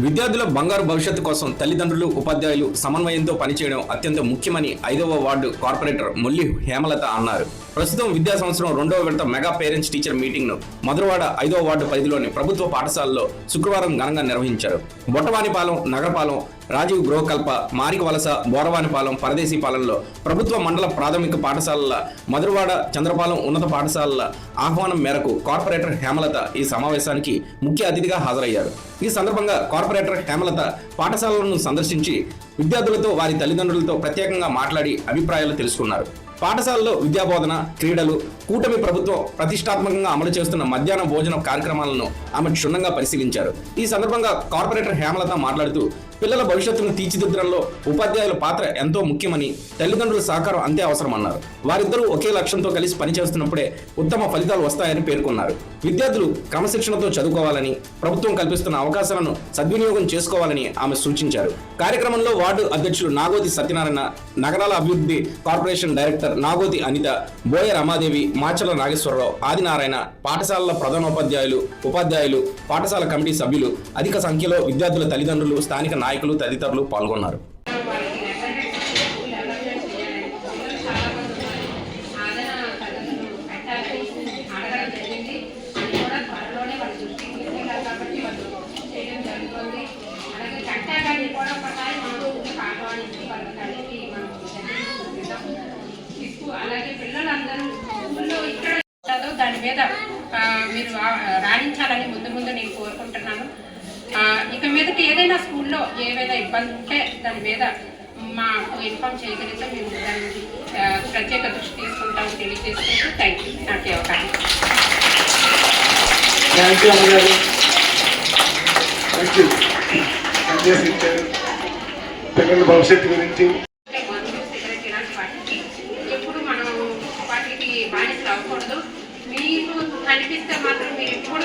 విద్యార్థుల బంగారు భవిష్యత్తు కోసం తల్లిదండ్రులు ఉపాధ్యాయులు సమన్వయంతో పనిచేయడం అత్యంత ముఖ్యమని ఐదవ వార్డు కార్పొరేటర్ ముల్లి హేమలత అన్నారు. ప్రస్తుతం విద్యా సంవత్సరం రెండవ విడత మెగా పేరెంట్స్ టీచర్ మీటింగ్ను మధురవాడ ఐదవ వార్డు పరిధిలోని ప్రభుత్వ పాఠశాలలో శుక్రవారం ఘనంగా నిర్వహించారు. బొట్టవానిపాలెం నగరపాలెం రాజీవ్ గృహకల్ప మారిక వలస బోరవానిపాలెం పరదేశీపాలెంలో ప్రభుత్వ మండల ప్రాథమిక పాఠశాలల మధురవాడ చంద్రపాలెం ఉన్నత పాఠశాలల ఆహ్వానం మేరకు కార్పొరేటర్ హేమలత ఈ సమావేశానికి ముఖ్య అతిథిగా హాజరయ్యారు. ఈ సందర్భంగా కార్పొరేటర్ హేమలత పాఠశాలలను సందర్శించి విద్యార్థులతో వారి తల్లిదండ్రులతో ప్రత్యేకంగా మాట్లాడి అభిప్రాయాలు తెలుసుకున్నారు. పాఠశాలలో విద్యాబోధన క్రీడలు కూటమి ప్రభుత్వం ప్రతిష్టాత్మకంగా అమలు చేస్తున్న మధ్యాహ్న భోజన కార్యక్రమాలను ఆమె క్షుణ్ణంగా పరిశీలించారు. ఈ సందర్భంగా కార్పొరేటర్ హేమలత మాట్లాడుతూ పిల్లల భవిష్యత్తును తీర్చిదిద్దడంలో ఉపాధ్యాయుల పాత్ర ఎంతో ముఖ్యమని తల్లిదండ్రుల సహకారం అంతే అవసరమన్నారు. వారిద్దరూ ఒకే లక్ష్యంతో కలిసి పనిచేస్తున్నప్పుడే ఉత్తమ ఫలితాలు వస్తాయని పేర్కొన్నారు. విద్యార్థులు క్రమశిక్షణతో చదువుకోవాలని ప్రభుత్వం కల్పిస్తున్న అవకాశాలను సద్వినియోగం చేసుకోవాలని ఆమె సూచించారు. కార్యక్రమంలో వార్డు అధ్యక్షులు నాగోతి సత్యనారాయణ నగరాల అభివృద్ధి కార్పొరేషన్ డైరెక్టర్ నాగోతి అనిత బోయ రమాదేవి మాచల నాగేశ్వరరావు ఆదినారాయణ పాఠశాలల ప్రధానోపాధ్యాయులు ఉపాధ్యాయులు పాఠశాల కమిటీ సభ్యులు అధిక సంఖ్యలో విద్యార్థుల తల్లిదండ్రులు స్థానిక నాయకులు తదితరులు పాల్గొన్నారు. అలాగే పిల్లలందరూ స్కూల్లో ఇక్కడ ఉంటుందో దాని మీద మీరు రాణించాలని ముందు ముందు నేను కోరుకుంటున్నాను. ఇక మీదకి ఏదైనా స్కూల్లో ఏవైనా ఇబ్బంది ఉంటే దాని మీద మాకు ఇన్ఫామ్ చేయగలిగితే మేము దానికి ప్రత్యేక దృష్టి తీసుకుంటామని తెలియజేసుకుంటూ థ్యాంక్ యూ నాకు అవకాశం. థ్యాంక్ యూ అమ్మగారు థ్యాంక్ యూ సందేశం ఇచ్చారు పిల్లల భవిష్యత్తు గురించి. ఎప్పుడు మనం వాటికి బానిసలు అవ్వకూడదు. మీకు కనిపిస్తే మాత్రం మీరు ఎప్పుడు